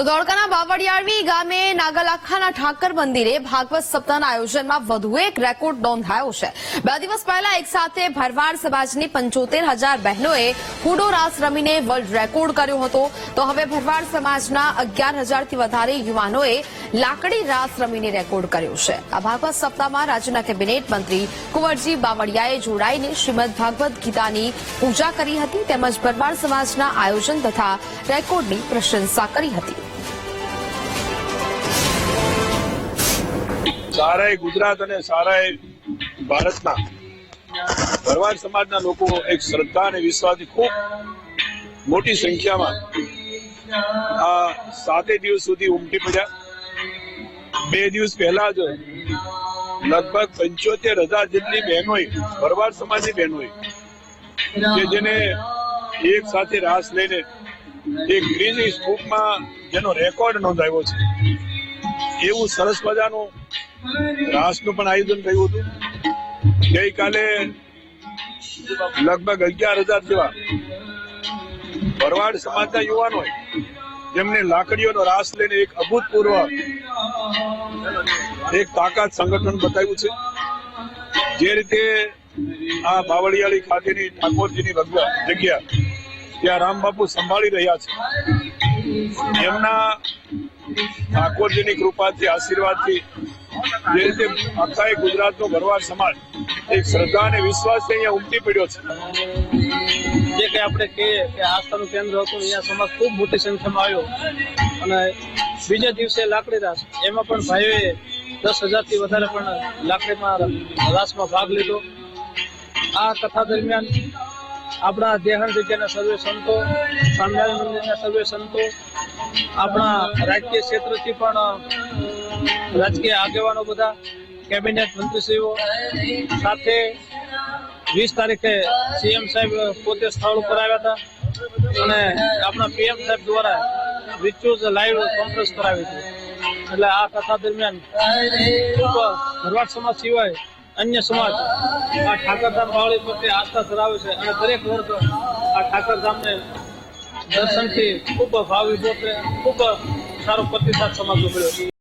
તો ધોળકાના બાવળિયાળવી ગામે નાગાલાખાના ઠાકર મંદિરે ભાગવત સપ્તાહના આયોજનમાં વધુ એક રેકોર્ડ નોંધાયો છે. બે દિવસ પહેલા એક સાથે ભરવાડ સમાજની પંચોતેર હજાર બહેનોએ હુડો રાસ રમીને વર્લ્ડ રેકોર્ડ કર્યો હતો. તો હવે ભરવાડ સમાજના અગિયાર હજારથી વધારે યુવાનોએ લાકડી રાસ રમીને રેકોર્ડ કર્યો છે. આ ભાગવત સપ્તાહમાં રાજ્યના કેબિનેટ મંત્રી કુંવરજી બાવળિયાએ જોડાઈને શ્રીમદ ભાગવત ગીતાની પૂજા કરી હતી તેમજ ભરવાડ સમાજના આયોજન તથા રેકોર્ડની પ્રશંસા કરી હતી. સારાએ ગુજરાત અને સારા ભારતના ભરવાડ સમાજના લોકો એક શ્રદ્ધા અને વિશ્વાસથી ખૂબ મોટી સંખ્યામાં આ સાતે દિવસ સુધી ઉમટી પડ્યા. બે દિવસ પહેલા જ લગભગ પંચોતેર હજાર જેટલી બહેનોએ, ભરવાડ સમાજની બહેનોએ, કે જેને એક સાથે રાસ લઈને એક ગ્રીનિશ બુકમાં જેનો રેકોર્ડ નોંધાયો છે. એવું સરસ મજાનું રાસનું પણ આયોજન થયું હતું. ગઈકાલે લગભગ અગિયાર હજાર જેવા ભરવાડ સમાજના યુવાનો જેમને લાકડીઓનો રાસ લઈને એક અભૂતપૂર્વ એક તાકાત સંગઠન બતાવ્યું છે. જે રીતે આ બાવળિયાળી ખાતેની ઠાકોરજીની જગ્યા ત્યાં રામબાપુ સંભાળી રહ્યા છે. એમના ઠાકોરજીની કૃપાથી, આશીર્વાદથી જે રીતે આખા ગુજરાતનો ભરવાડ સમાજ એક શ્રદ્ધા અને વિશ્વાસથી અહીંયા ઉમટી પડ્યો છે. જે કે આપણે કહીએ કે આસ્થાનું કેન્દ્ર હતું, અહીંયા સમાજ ખૂબ મોટી સંખ્યામાં આવ્યો. અને બીજા દિવસે લાકડી રાસ, એમાં પણ ભાઈઓએ દસ હજારથી વધારે પણ લાકડીમાં રાસમાં ભાગ લીધો. આ કથા દરમિયાન આપણા દેહણ જગ્યાના સર્વે સંતો સ્વામિનારાયણ મંદિરના સર્વે સંતો, આપણા રાજકીય ક્ષેત્રથી પણ, રાજકીય આગેવાનો બધા, કેબિનેટ મંત્રીશ્રીઓ, સાથે વીસ તારીખે સીએમ સાહેબ પોતે સ્થળ ઉપર આવ્યા હતા અને આપણા પીએમ સાહેબ દ્વારા વિચ્યુઝ લાઈવ કોન્ફરન્સ કરાવી હતી. એટલે આ કથા દરમિયાન ખૂબ ભરવાડ સમાજ સિવાય અન્ય સમાજ આ ઠાકરધામ બાવળી પ્રત્યે આસ્થા ધરાવે છે અને દરેક વર્ગ આ ઠાકરધામને દર્શનથી ખૂબ ભાવિભૂત ખૂબ સારો પ્રતિસાદ સમાજનો મળ્યો છે.